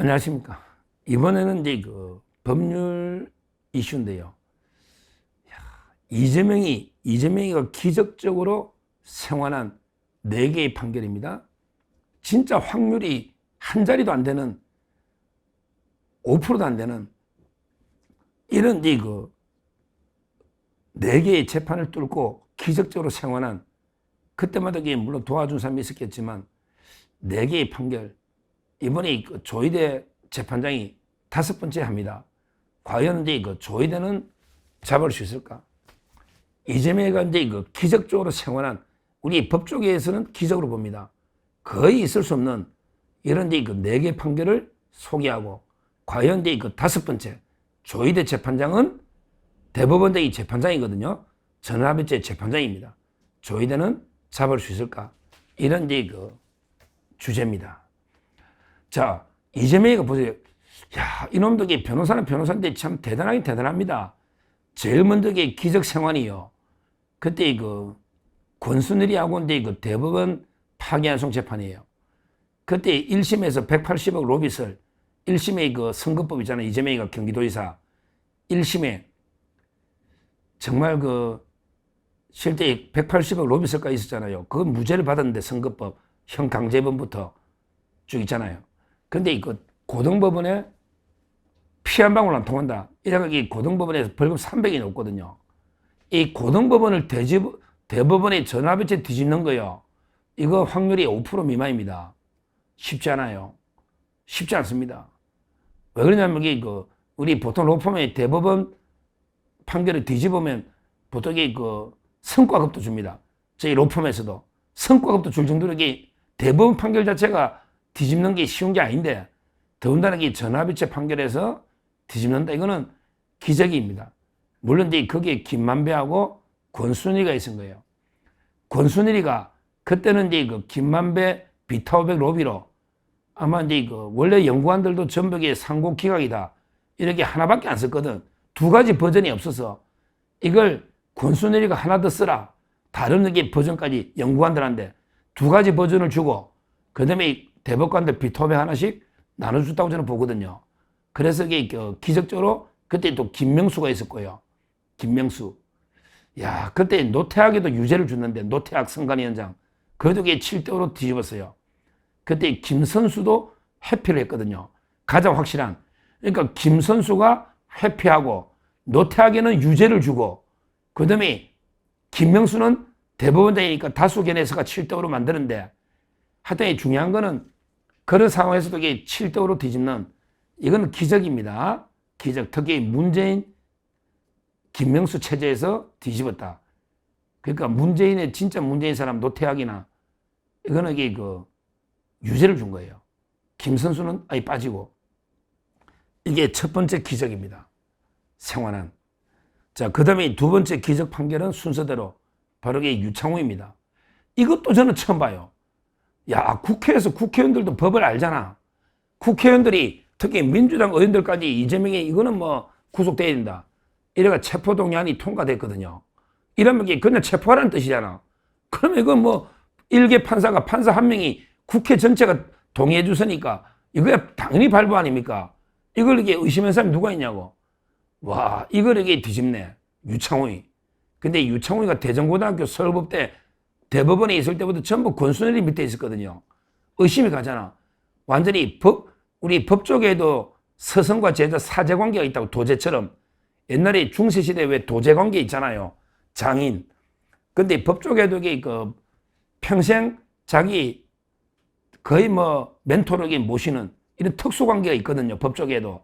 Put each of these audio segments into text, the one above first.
안녕하십니까. 이번에는 이제 그 법률 이슈인데요. 야, 이재명이, 이재명이가 기적적으로 생환한 네 개의 판결입니다. 진짜 확률이 한 자리도 안 되는 5%도 안 되는 이런 이제 그네 개의 재판을 뚫고 기적적으로 생환한 그때마다 물론 도와준 사람이 있었겠지만 네 개의 판결 이번에 그 조희대 재판장이 다섯 번째 합니다. 과연 이제 그 조희대는 잡을 수 있을까? 이재명이가 이제 그 기적적으로 생활한 우리 법조계에서는 기적으로 봅니다. 거의 있을 수 없는 이런 이제 그네 개 판결을 소개하고 과연 이제 그 다섯 번째 조희대 재판장은 대법원장이 재판장이거든요. 전화변제 재판장입니다. 조희대는 잡을 수 있을까? 이런 이제 그 주제입니다. 자, 이재명이가 보세요. 야, 이놈들이 변호사는 변호사인데 참 대단하긴 대단합니다. 제일 먼저 게 기적 생활이요. 그때 그 권순일이 하고 이제 그 대법원 파기환송 재판이에요. 그때 1심에서 180억 로비설, 1심에 그 선거법 있잖아요. 이재명이가 경기도지사. 1심에 정말 그 실제 180억 로비설까지 있었잖아요. 그 무죄를 받았는데 선거법 형 강제범부터 쭉 있잖아요. 근데 이그 고등법원에 피 한 방울 안 통한다. 이래가지고 고등법원에서 벌금 300이 넘거든요. 이 고등법원을 대집, 대법원에 전화배치 뒤집는 거요. 이거 확률이 5% 미만입니다. 쉽지 않아요. 쉽지 않습니다. 왜 그러냐면 이게 그 우리 보통 로펌의 대법원 판결을 뒤집으면 보통 이게 그 성과급도 줍니다. 저희 로펌에서도 성과급도 줄 정도로 이게 대법원 판결 자체가 뒤집는 게 쉬운 게 아닌데 더군다나 이 전화비체 판결에서 뒤집는다 이거는 기적입니다. 물론 이제 거기에 김만배하고 권순일이가 있은 거예요. 권순일이가 그때는 이제 그 김만배 비타오백 로비로 아마 이제 그 원래 연구관들도 전부 게 상고 기각이다 이렇게 하나밖에 안 썼거든. 두 가지 버전이 없어서 이걸 권순일이가 하나 더 쓰라. 다른 게 버전까지 연구관들한테 두 가지 버전을 주고 그다음에 대법관들 비토베 하나씩 나눠줬다고 저는 보거든요. 그래서 이게 그 기적적으로 그때 또 김명수가 거예요. 김명수. 야, 그때 노태학에도 유죄를 줬는데 노태학 선관위원장. 이게 7대5로 뒤집었어요. 그때 김선수도 회피를 했거든요. 가장 확실한. 그러니까 김선수가 회피하고 노태학에는 유죄를 주고 그다음에 김명수는 대법원장이니까 다수 견해서가 7대5로 만드는데 하여튼 중요한 거는 그런 상황에서도 이게 7대5로 뒤집는 이건 기적입니다. 기적. 특히 문재인, 김명수 체제에서 뒤집었다. 그러니까 문재인의 진짜 문재인 사람 노태학이나 이거는 이게 그 유죄를 준 거예요. 김선수는 아예 빠지고 이게 첫 번째 기적입니다. 생활한. 자, 그 다음에 두 번째 기적 판결은 순서대로 바로 이게 유창호입니다. 이것도 저는 처음 봐요. 야, 국회에서 국회의원들도 법을 알잖아. 국회의원들이 특히 민주당 의원들까지 이재명이 이거는 뭐 구속돼야 된다. 이래가 체포동의안이 통과됐거든요. 이러면 이게 그냥 체포하라는 뜻이잖아. 그러면 이건 뭐 일개 판사가 판사 한 명이 국회 전체가 동의해 주서니까 이거야 당연히 발부 아닙니까? 이걸 이게 의심한 사람이 누가 있냐고. 와, 이걸 이게 뒤집네. 유창호이. 근데 유창호이가 대전고등학교 서울법대 대법원에 있을 때부터 전부 권순일이 밑에 있었거든요. 의심이 가잖아. 완전히 법, 우리 법 쪽에도 서성과 제자 사제 관계가 있다고 도제처럼 옛날에 중세시대에 왜 도제 관계 있잖아요. 장인. 근데 법 쪽에도 이게 그 평생 자기 거의 뭐 멘토르에게 모시는 이런 특수 관계가 있거든요. 법 쪽에도.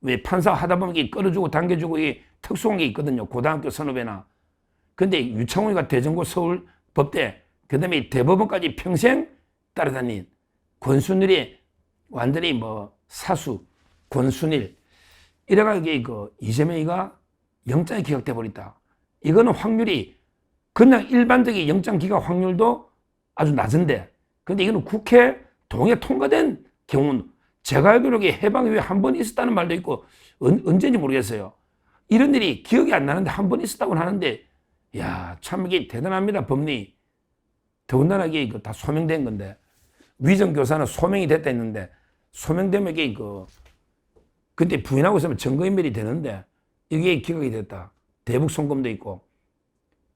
왜 판사 하다 보면 끌어주고 당겨주고 이 특수 관계 있거든요. 고등학교 선후배나. 근데 유창훈이가 대전고 서울 법대, 그 다음에 대법원까지 평생 따라다닌 권순일이 완전히 뭐 사수, 권순일. 이래가지고 그 이재명이가 영장이 기각돼 버렸다. 이거는 확률이 그냥 일반적인 영장 기각 확률도 아주 낮은데, 근데 이거는 국회 동에 통과된 경우는 제가 알기로 해방 이후에 한 번 있었다는 말도 있고 언, 언제인지 모르겠어요. 이런 일이 기억이 안 나는데 한 번 있었다고 하는데 야, 참 이게 대단합니다, 법리. 더군다나 이게 다 소명된 건데, 위정 교사는 소명이 됐다 했는데, 소명되면 이게 그 근데 부인하고 있으면 증거인멸이 되는데 이게 기각이 됐다. 대북 송금도 있고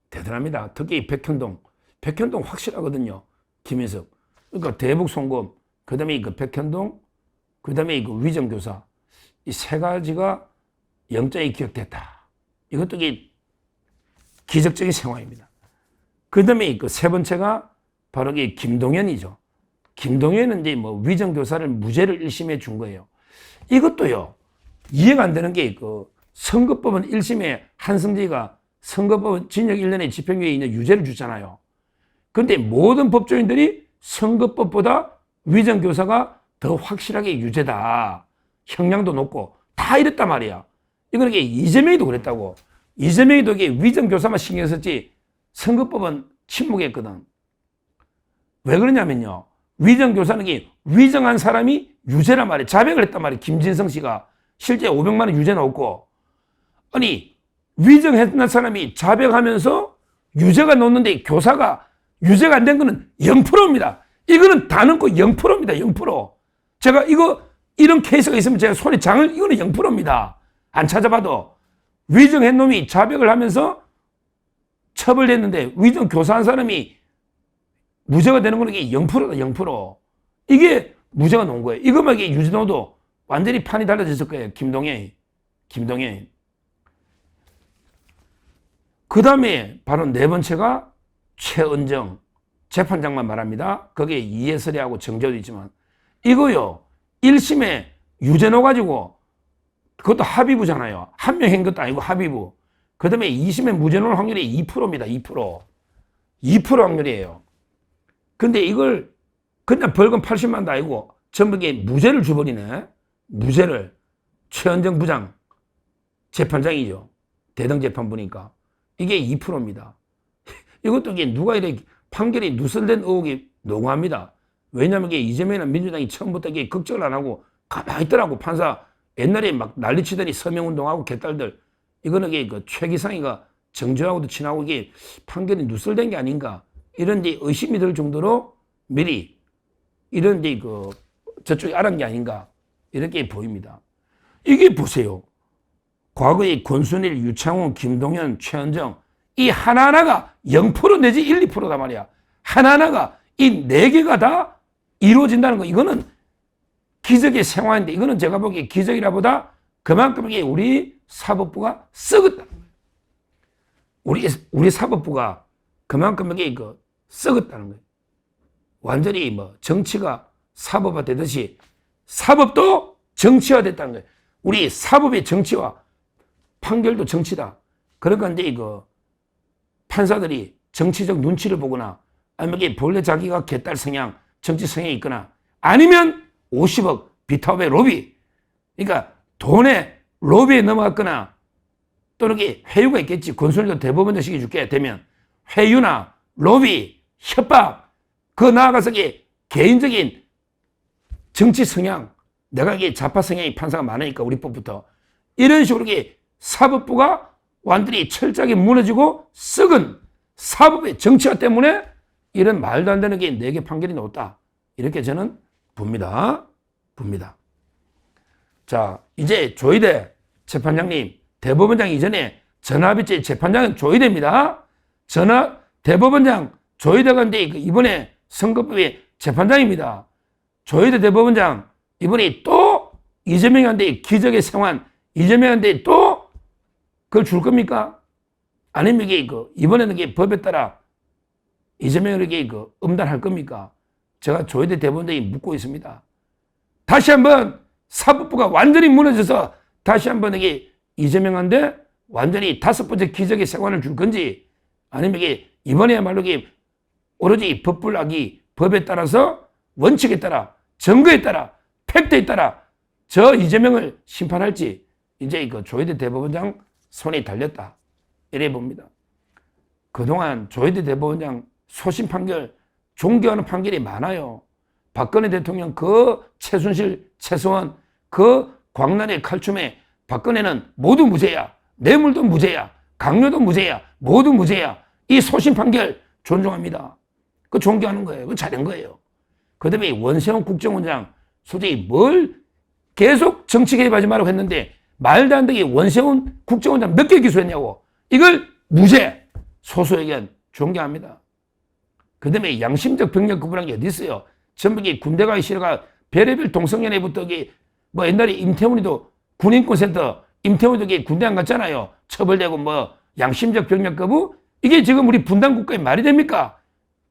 대단합니다. 특히 백현동, 백현동 확실하거든요. 김인석. 그러니까 대북 송금, 그다음에 그 백현동, 그다음에 그 위정 교사 이 세 가지가 영장이 기각됐다. 이것도 이게 기적적인 상황입니다. 그 다음에 그 세 번째가 바로 이 김동연이죠. 김동연은 이제 뭐 위정교사를 무죄를 1심에 준 거예요. 이것도요, 이해가 안 되는 게 그 선거법은 1심에 한승지가 선거법은 징역 1년에 집행유예 2년 유죄를 주잖아요. 근데 모든 법조인들이 선거법보다 위정교사가 더 확실하게 유죄다. 형량도 높고 다 이랬단 말이야. 이거는 이게 이재명이도 그랬다고. 이재명이도 이게 위정교사만 신경 썼지 선거법은 침묵했거든. 왜 그러냐면요. 위정교사는 이게 위정한 사람이 유죄란 말이에요. 자백을 했단 말이에요. 김진성 씨가. 실제 500만 원 유죄 나왔고. 아니, 위정했던 사람이 자백하면서 유죄가 나왔는데 교사가 유죄가 안 된 거는 0%입니다. 이거는 다 넣고 0%입니다. 0%. 제가 이거, 이런 케이스가 있으면 제가 손에 장을, 이거는 0%입니다. 안 찾아봐도. 위정한 놈이 자백을 하면서 처벌됐는데 위정 교사한 사람이 무죄가 되는 거는 이게 0%다, 0%. 이게 무죄가 나온 거예요. 이것만 이게 유진호도 완전히 판이 달라졌을 거예요. 김동현. 김동현. 그 다음에 바로 네 번째가 최은정 재판장만 말합니다. 거기에 이해설이하고 정조도 있지만 이거요. 1심에 유죄 넣어가지고 그것도 합의부잖아요. 한 명 한 것도 아니고 합의부. 그 다음에 2심에 무죄 넣을 확률이 2%입니다. 2%. 2% 확률이에요. 근데 이걸 그냥 벌금 80만도 아니고 게 무죄를 줘버리네. 무죄를. 최은정 부장 재판장이죠. 대등 재판부니까. 이게 2%입니다. 이것도 이게 누가 이렇게 판결이 누설된 의혹이 농후합니다. 왜냐하면 이게 이재명이나 민주당이 처음부터 이게 걱정을 안 하고 가만히 있더라고. 판사 옛날에 막 난리치더니 서명운동하고 개딸들. 이거는 그 최기상이가 정조하고도 친하고 이게 판결이 누설된 게 아닌가. 이런 데 의심이 들 정도로 미리 이런 데그 저쪽이 알은 게 아닌가. 이렇게 보입니다. 이게 보세요. 과거의 권순일, 유창훈, 김동현, 최현정 이 하나하나가 0% 내지 1, 2%단 말이야. 하나하나가 이 네 개가 다 이루어진다는 거 이거는 기적의 생활인데 이거는 제가 보기에 기적이라 보다 그만큼 이게 우리 사법부가 썩었다. 우리 우리 사법부가 그만큼 이게 그 썩었다는 거예요. 완전히 뭐 정치가 사법화 되듯이 사법도 정치화 됐다는 거예요. 우리 사법의 정치화 판결도 정치다. 그러니까 이제 이거 판사들이 정치적 눈치를 보거나 아니면 이게 본래 자기가 개딸 성향, 정치 성향이 있거나 아니면 50억 비타업의 로비. 그러니까 돈에 로비에 넘어갔거나 또는 이게 회유가 있겠지. 권순일도 대법원장 시켜줄게 되면 회유나 로비, 협박, 그 나아가서 이게 개인적인 정치 성향, 내가 이게 좌파 성향이 판사가 많으니까 우리 법부터 이런 식으로 이게 사법부가 완전히 철저하게 무너지고 썩은 사법의 정치화 때문에 이런 말도 안 되는 게네개 판결이 나왔다. 이렇게 저는 봅니다. 봅니다. 자, 이제 조희대 재판장님, 대법원장 이전에 전화비제 재판장은 조희대입니다. 전화, 대법원장 조희대가 이제 이번에 선거법의 재판장입니다. 조희대 대법원장 이번에 또 이재명한테 기적의 생환, 이재명한테 또 그걸 줄 겁니까? 아니면 이게 그 이번에는 이게 법에 따라 이재명에게 그 음단할 겁니까? 제가 조혜대 대법원장이 묻고 있습니다. 다시 한번 사법부가 완전히 무너져서 다시 한번 이게 이재명한테 완전히 다섯 번째 기적의 세관을 줄 건지 아니면 이게 이번에야말로 이게 오로지 법불락이 법에 따라서 원칙에 따라 증거에 따라 팩트에 따라 저 이재명을 심판할지 이제 그 조혜대 대법원장 손에 달렸다. 이래 봅니다. 그동안 조혜대 대법원장 소심 판결, 존경하는 판결이 많아요. 박근혜 대통령 그 최순실, 최소원 그 광란의 칼춤에 박근혜는 모두 무죄야. 뇌물도 무죄야. 강요도 무죄야. 모두 무죄야. 이 소심 판결 존중합니다. 그 존경하는 거예요. 그 잘한 거예요. 그 다음에 원세훈 국정원장 솔직히 뭘 계속 정치 개입하지 말라고 했는데 말도 안 되게 원세훈 국정원장 몇 개 기소했냐고. 이걸 무죄. 소수의견 존경합니다. 그 다음에 양심적 병력 구분한 게 어디 있어요? 전부 이 군대 가기 싫어가 별의별 동성연애부터 이뭐 옛날에 임태훈이도 군인권센터 임태훈도 이게 군대 안 갔잖아요. 처벌되고 뭐 양심적 병력 거부 이게 지금 우리 분단 국가의 말이 됩니까?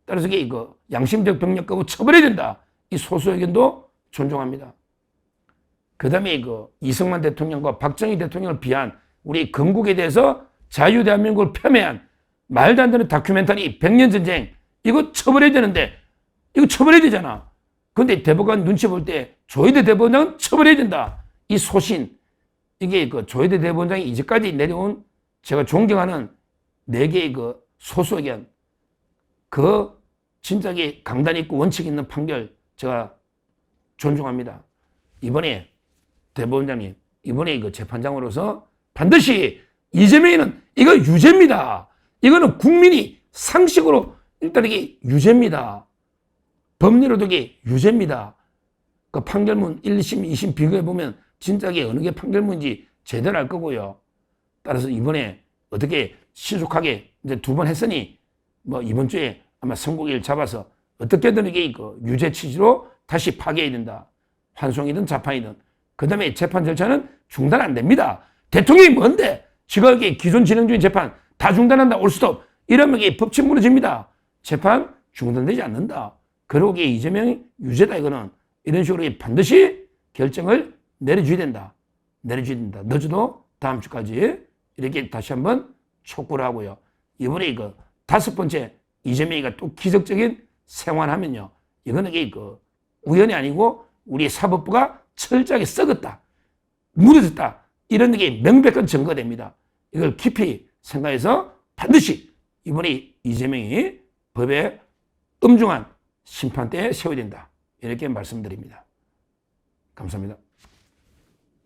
따라서 이거 양심적 병력 거부 처벌해야 된다. 이 소수 의견도 존중합니다. 그 다음에 이거 이승만 대통령과 박정희 대통령을 비한 우리 건국에 대해서 자유대한민국을 폄훼한 말도 안 되는 다큐멘터리 백년전쟁 이거 처벌해야 되는데 이거 처벌해야 되잖아. 근데 대법관 눈치 볼 때 조희대 대법원장은 처벌해야 된다. 이 소신 이게 그 조희대 대법원장이 이제까지 내려온 제가 존경하는 네 개의 그 소수 의견 그 진작에 강단 있고 원칙 있는 판결 제가 존중합니다. 이번에 대법원장님 이번에 그 재판장으로서 반드시 이재명이는 이거 유죄입니다. 이거는 국민이 상식으로 일단 이게 유죄입니다. 법리로도 이게 유죄입니다. 그 판결문 1심, 2심 비교해 보면 이게 어느 게 판결문인지 제대로 알 거고요. 따라서 이번에 어떻게 신속하게 이제 두 번 했으니 뭐 이번 주에 아마 선고일 잡아서 어떻게든 이게 그 유죄 취지로 다시 파기해야 된다. 환송이든 자판이든. 그 다음에 재판 절차는 중단 안 됩니다. 대통령이 뭔데? 지가 이게 기존 진행 중인 재판 다 중단한다. 올 수도. 이러면 이게 법칙 무너집니다. 재판 중단되지 않는다. 그러기에 이재명이 유죄다 이거는 이런 식으로 반드시 결정을 내려줘야 된다. 내려줘야 된다. 늦어도 다음 주까지 이렇게 다시 한번 촉구를 하고요. 이번에 이거 다섯 번째 이재명이가 또 기적적인 생활하면요. 이거는 이게 그 우연이 아니고 우리 사법부가 철저하게 썩었다. 무너졌다. 이런 게 명백한 증거가 됩니다. 이걸 깊이 생각해서 반드시 이번에 이재명이 법에 엄중한 심판대에 세워야 된다. 이렇게 말씀드립니다. 감사합니다.